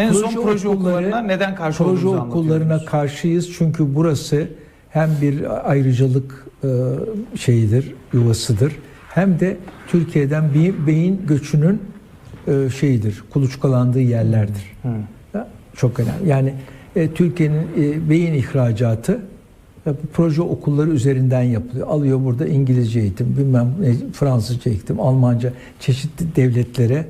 En son proje okullarına neden karşı Proje okullarına karşıyız çünkü burası hem bir ayrıcalık e, şeyidir, yuvasıdır hem de Türkiye'den bir beyin göçünün e, şeyidir, kuluçkalandığı yerlerdir. Ya, Çok önemli. Yani e, Türkiye'nin beyin ihracatı bu proje okulları üzerinden yapılıyor. Alıyor burada İngilizce eğitim, bilmem ne, Fransızca eğitim, Almanca çeşitli devletlere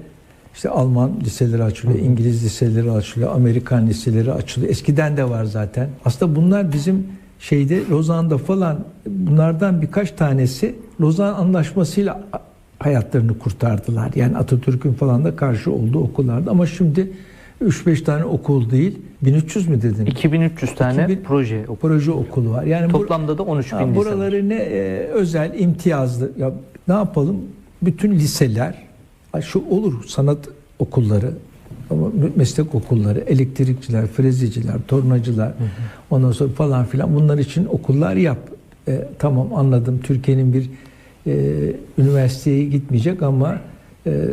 işte Alman liseleri açılıyor, İngiliz liseleri açılıyor, Amerikan liseleri açılıyor. Eskiden de var zaten. Aslında bunlar bizim şeyde Lozan'da falan bunlardan birkaç tanesi Lozan Anlaşması'yla hayatlarını kurtardılar. Yani Atatürk'ün falan da karşı olduğu okullarda ama şimdi 3-5 tane okul değil 1300 mü dedin? 2300 tane 2000 proje okulu. Proje okulu var. Yani Toplamda da 13 bin var. buraları ne e, özel, imtiyazlı. Ya ne yapalım? Bütün liseler, şu olur sanat okulları, ama meslek okulları, elektrikçiler, frezeciler, tornacılar, ondan sonra falan filan bunlar için okullar yap. E, tamam anladım. Türkiye'nin bir e, üniversiteye gitmeyecek ama e,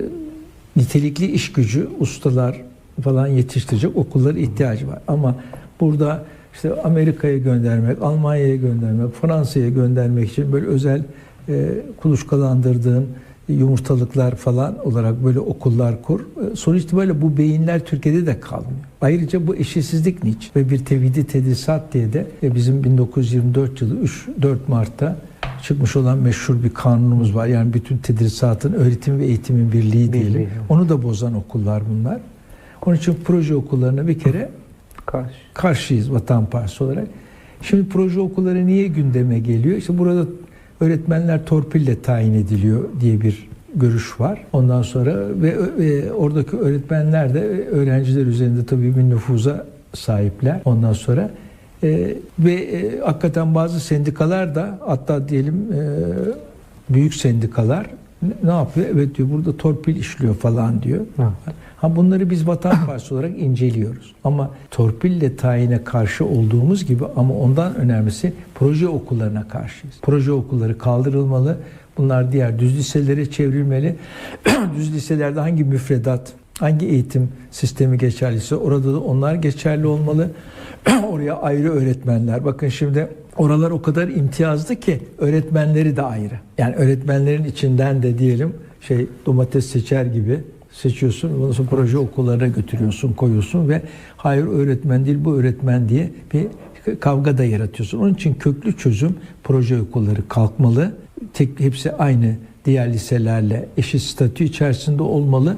nitelikli iş gücü, ustalar falan yetiştirecek okullara ihtiyacı var. Ama burada işte Amerika'ya göndermek, Almanya'ya göndermek, Fransa'ya göndermek için böyle özel e, kuluçkalandırdığın yumurtalıklar falan olarak böyle okullar kur. E, Sonuç itibariyle bu beyinler Türkiye'de de kalmıyor. Ayrıca bu eşitsizlik niçin? Ve bir tevhidi tedrisat diye de e, bizim 1924 yılı 3-4 Mart'ta çıkmış olan meşhur bir kanunumuz var. Yani bütün tedrisatın, öğretim ve eğitimin birliği diyelim. Onu da bozan okullar bunlar. Onun için proje okullarına bir kere Karşı. karşıyız Vatan Partisi olarak. Şimdi proje okulları niye gündeme geliyor? İşte burada öğretmenler torpille tayin ediliyor diye bir görüş var. Ondan sonra ve, ve oradaki öğretmenler de öğrenciler üzerinde tabii bir nüfuza sahipler. Ondan sonra e, ve e, hakikaten bazı sendikalar da hatta diyelim e, büyük sendikalar ne, ne yapıyor? Evet diyor burada torpil işliyor falan diyor. Evet. Ha bunları biz Vatan Partisi olarak inceliyoruz. Ama torpille tayine karşı olduğumuz gibi ama ondan önemlisi proje okullarına karşıyız. Proje okulları kaldırılmalı. Bunlar diğer düz liselere çevrilmeli. düz liselerde hangi müfredat, hangi eğitim sistemi geçerliyse orada da onlar geçerli olmalı. Oraya ayrı öğretmenler. Bakın şimdi oralar o kadar imtiyazlı ki öğretmenleri de ayrı. Yani öğretmenlerin içinden de diyelim şey domates seçer gibi seçiyorsun. Ondan sonra proje okullarına götürüyorsun, koyuyorsun ve hayır öğretmen değil bu öğretmen diye bir kavga da yaratıyorsun. Onun için köklü çözüm proje okulları kalkmalı. Tek hepsi aynı diğer liselerle eşit statü içerisinde olmalı